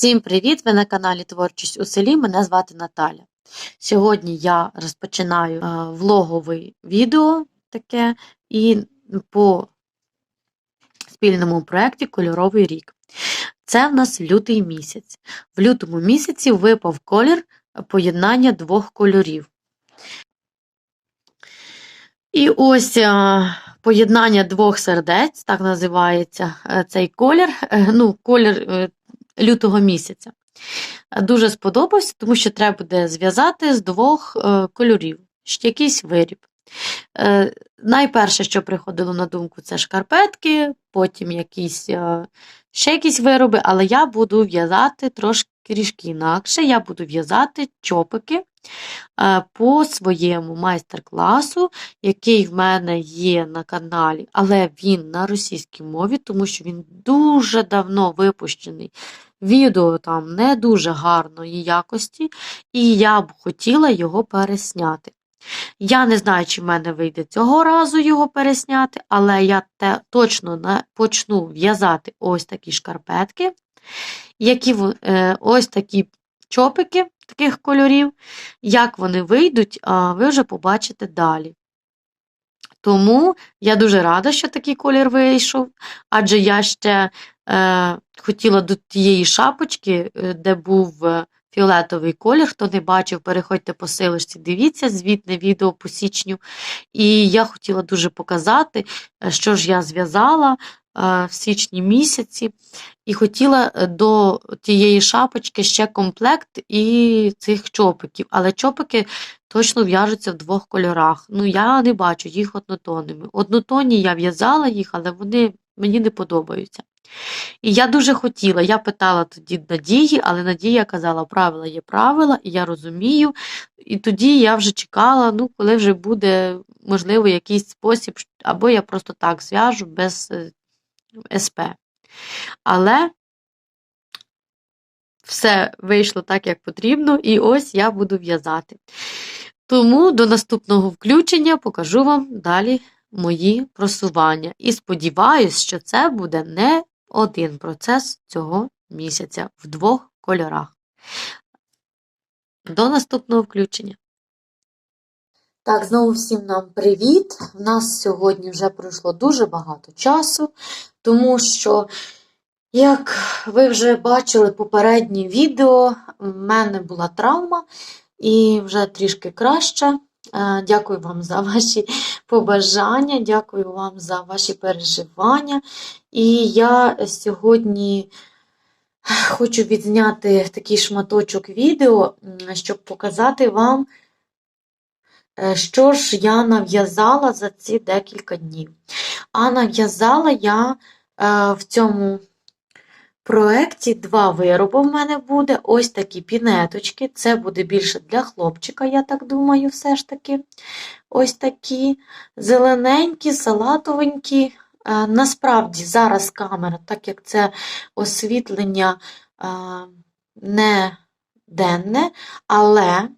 Всім привіт! Ви на каналі Творчість у селі. Мене звати Наталя. Сьогодні я розпочинаю е, влогове відео таке і по спільному проєкті Кольоровий рік. Це в нас лютий місяць. В лютому місяці випав колір поєднання двох кольорів. І ось е, поєднання двох сердець, так називається е, цей колір. Ну, колір лютого місяця. Дуже сподобався, тому що треба буде зв'язати з двох е, кольорів, ще якийсь виріб. Е, Найперше, що приходило на думку, це шкарпетки, потім якісь, е, ще якісь вироби, але я буду в'язати трошки трішки інакше. Я буду в'язати чопики е, по своєму майстер-класу, який в мене є на каналі, але він на російській мові, тому що він дуже давно випущений. Відео там не дуже гарної якості, і я б хотіла його пересняти. Я не знаю, чи в мене вийде цього разу його пересняти, але я те, точно почну в'язати ось такі шкарпетки, які е, ось такі чопики таких кольорів. Як вони вийдуть, ви вже побачите далі. Тому я дуже рада, що такий колір вийшов, адже я ще е, хотіла до тієї шапочки, е, де був е, фіолетовий колір. Хто не бачив, переходьте по силочці, дивіться звітне відео по січню. І я хотіла дуже показати, е, що ж я зв'язала е, в січні місяці, і хотіла е, до тієї шапочки ще комплект і цих чопиків. Але чопики точно в'яжуться в двох кольорах. Ну, я не бачу їх однотонними. Однотонні я в'язала їх, але вони мені не подобаються. І я дуже хотіла, я питала тоді Надії, але Надія казала, правила є правила, і я розумію. І тоді я вже чекала, ну, коли вже буде, можливо, якийсь спосіб, або я просто так зв'яжу без е, СП. Але все вийшло так, як потрібно, і ось я буду в'язати. Тому до наступного включення покажу вам далі мої просування. І сподіваюсь, що це буде не один процес цього місяця в двох кольорах. До наступного включення. Так, знову всім нам привіт. В нас сьогодні вже пройшло дуже багато часу, тому що, як ви вже бачили попереднє відео, в мене була травма і вже трішки краще. Е, Дякую вам за ваші побажання, дякую вам за ваші переживання. І я сьогодні хочу відзняти такий шматочок відео, щоб показати вам, е, що ж я нав'язала за ці декілька днів. А нав'язала я е, в цьому проєкті два вироби в мене буде. Ось такі пінеточки. Це буде більше для хлопчика, я так думаю, все ж таки. Ось такі зелененькі, салатовенькі. Е, Насправді зараз камера, так як це освітлення е, не денне, але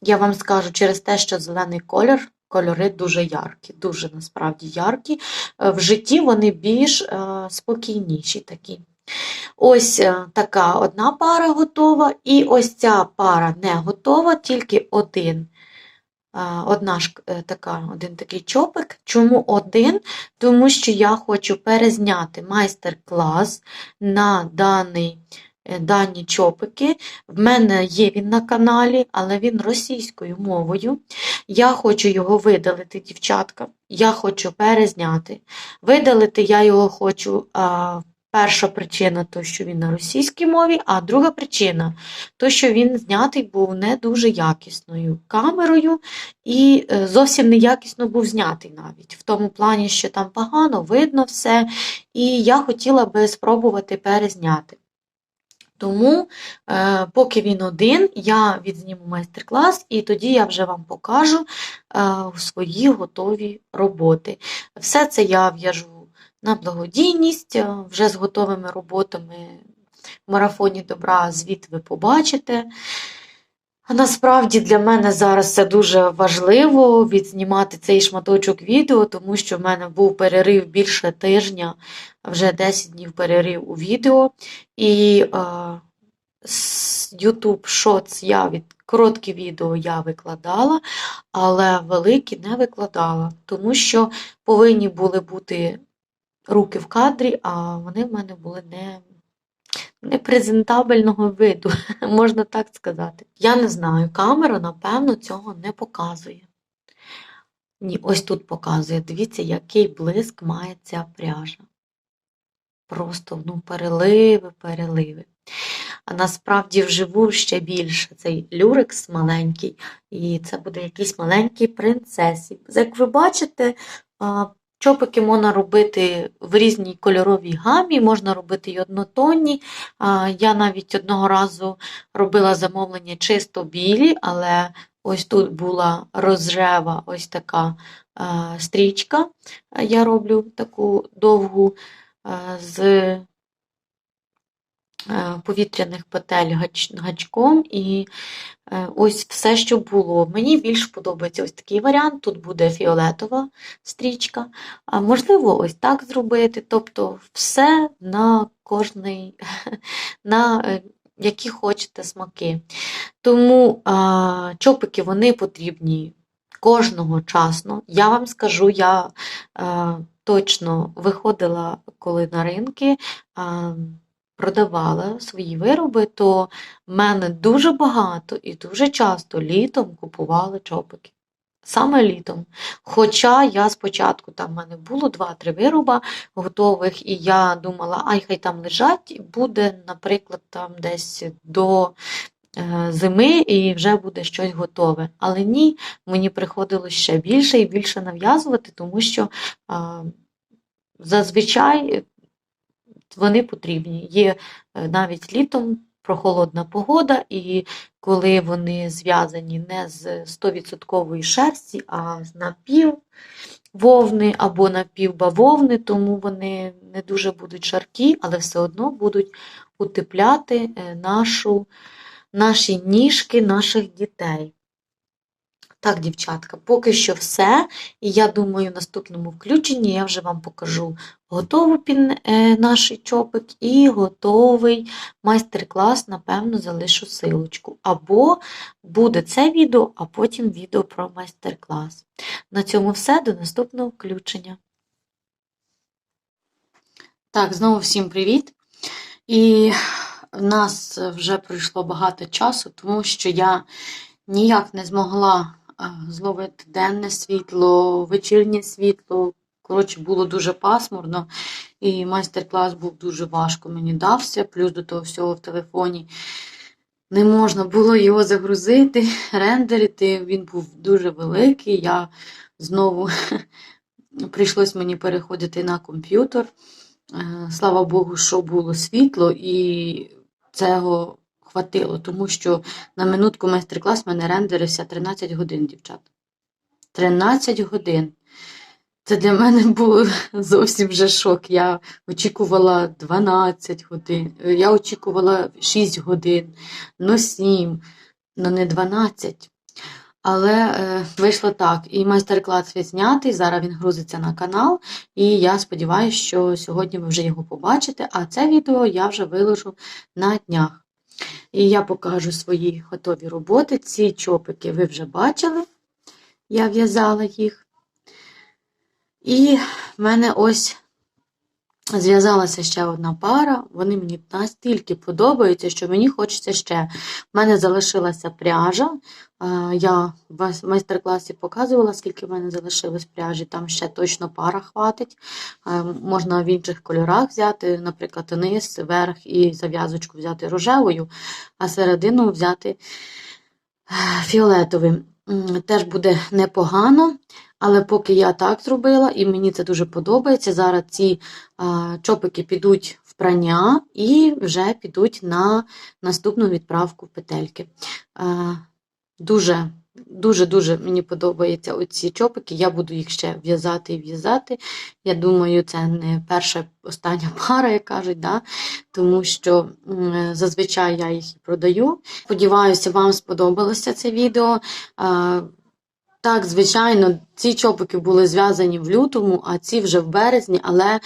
я вам скажу через те, що зелений колір, кольори дуже яркі, дуже насправді яркі. Е, В житті вони більш спокійніші такі. Ось е, така одна пара готова, і ось ця пара не готова, тільки один. е, Одна е, така, один такий чопик. Чому один? Тому що я хочу перезняти майстер-клас на даний, дані чопики. В мене є він на каналі, але він російською мовою. Я хочу його видалити, дівчатка. Я хочу перезняти. Видалити я його хочу. А, Перша причина то, що він на російській мові, а друга причина то, що він знятий був не дуже якісною камерою і е, зовсім неякісно був знятий навіть. В тому плані, що там погано, видно все, і я хотіла би спробувати перезняти. Тому, е, поки він один, я відзніму майстер-клас, і тоді я вже вам покажу е, свої готові роботи. Все це я в'яжу на благодійність, е, вже з готовими роботами в марафоні добра звіт ви побачите. А Насправді для мене зараз це дуже важливо відзнімати цей шматочок відео, тому що в мене був перерив більше тижня, вже 10 днів перерив у відео. І е, з YouTube Shorts я від короткі відео я викладала, але великі не викладала, тому що повинні були бути руки в кадрі, а вони в мене були не, непрезентабельного виду, можна так сказати. Я не знаю, камера, напевно, цього не показує. Ні, ось тут показує. Дивіться, який блиск має ця пряжа. Просто ну, переливи, переливи. А насправді вживу ще більше цей люрекс маленький, і це буде якийсь маленький принцесі. Як ви бачите, чопики можна робити в різній кольоровій гамі, можна робити й однотонні. Я навіть одного разу робила замовлення чисто білі, але ось тут була розрева ось така стрічка. Я роблю таку довгу з повітряних петель гач- гачком і е, ось все, що було. Mені більш подобається ось такий варіант. Тут буде фіолетова стрічка. А можливо, ось так зробити. Тобто все на кожний, на е, які хочете смаки. Тому а, чопики вони потрібні кожного часно. Я вам скажу, я е, точно виходила коли на ринки, а, продавала свої вироби, то в мене дуже багато і дуже часто літом купували чопики. Саме літом. Хоча я спочатку там в мене було 2-3 вироба готових, і я думала, ай, хай там лежать, буде, наприклад, там десь до е, зими і вже буде щось готове. Але ні, мені приходилось ще більше і більше нав'язувати, тому що зазвичай вони потрібні. Є е, навіть літом прохолодна погода, і коли вони зв'язані не з 100% шерсті, а з напів вовни або напівбавовни, тому вони не дуже будуть жаркі, але все одно будуть утепляти е, нашу, наші ніжки наших дітей. Так, дівчатка, поки що все. І я думаю, в наступному включенні я вже вам покажу готовий е, наш чопик і готовий майстер-клас, напевно, залишу силочку. Або буде це відео, а потім відео про майстер-клас. На цьому все, до наступного включення. Так, знову всім привіт. І в нас вже пройшло багато часу, тому що я ніяк не змогла зловити денне світло, вечірнє світло. Коротше, було дуже пасмурно, і майстер-клас був дуже важко мені дався, плюс до того всього в телефоні не можна було його загрузити, рендерити. Він був дуже великий. Я знову прийшлось мені переходити на комп'ютер. Е, Слава Богу, що було світло, і цього хватило, тому що на минутку майстер-клас в мене рендерився 13 годин, дівчат. 13 годин. Це для мене був зовсім вже шок. Я очікувала 12 годин, я очікувала 6 годин, ну 7, ну не 12. Але е, вийшло так. І майстер-клас відзнятий, зараз він грузиться на канал, і я сподіваюся, що сьогодні ви вже його побачите, а це відео я вже виложу на днях. І я покажу свої готові роботи. Ці чопики ви вже бачили, я в'язала їх. І в мене ось зв'язалася ще одна пара. Вони мені настільки подобаються, що мені хочеться ще. В мене залишилася пряжа. Е, Я в майстер-класі показувала, скільки в мене залишилось пряжі. Там ще точно пара хватить. Е, Можна в інших кольорах взяти, наприклад, низ, верх і зав'язочку взяти рожевою, а середину взяти е, фіолетовим. Теж буде непогано. Але поки я так зробила, і мені це дуже подобається. Зараз ці а, чопики підуть в прання і вже підуть на наступну відправку петельки. А, дуже, дуже, дуже мені подобаються оці чопики. Я буду їх ще в'язати і в'язати. Я думаю, це не перша остання пара, як кажуть, да? тому що зазвичай я їх і продаю. Сподіваюся, вам сподобалося це відео. Так, звичайно, ці чопики були зв'язані в лютому, а ці вже в березні, але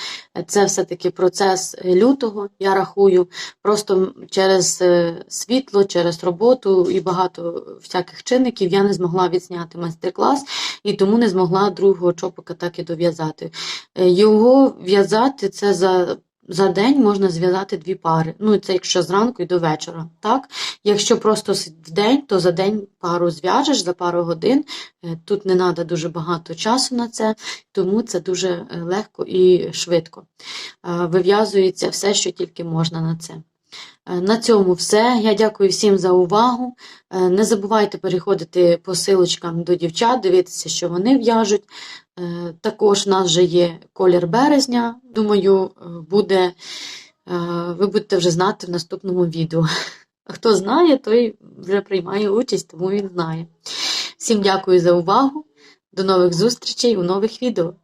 це все-таки процес лютого, я рахую. Просто через е, світло, через роботу і багато всяких чинників я не змогла відзняти майстер-клас і тому не змогла другого чопика так і дов'язати. Е, Його в'язати це за, за день можна зв'язати дві пари. Ну, це якщо зранку і до вечора. Так? Якщо просто в день, то за день пару зв'яжеш за пару годин. Е, Тут не треба дуже багато часу на це, тому це дуже е, легко і швидко. Е, Вив'язується все, що тільки можна на це. На цьому все. Я дякую всім за увагу. Не забувайте переходити по силочкам до дівчат, дивитися, що вони в'яжуть. Е, Також в нас вже є колір березня. Думаю, е, буде, е, ви будете вже знати в наступному відео. Хто знає, той вже приймає участь, тому він знає. Всім дякую за увагу. До нових зустрічей у нових відео.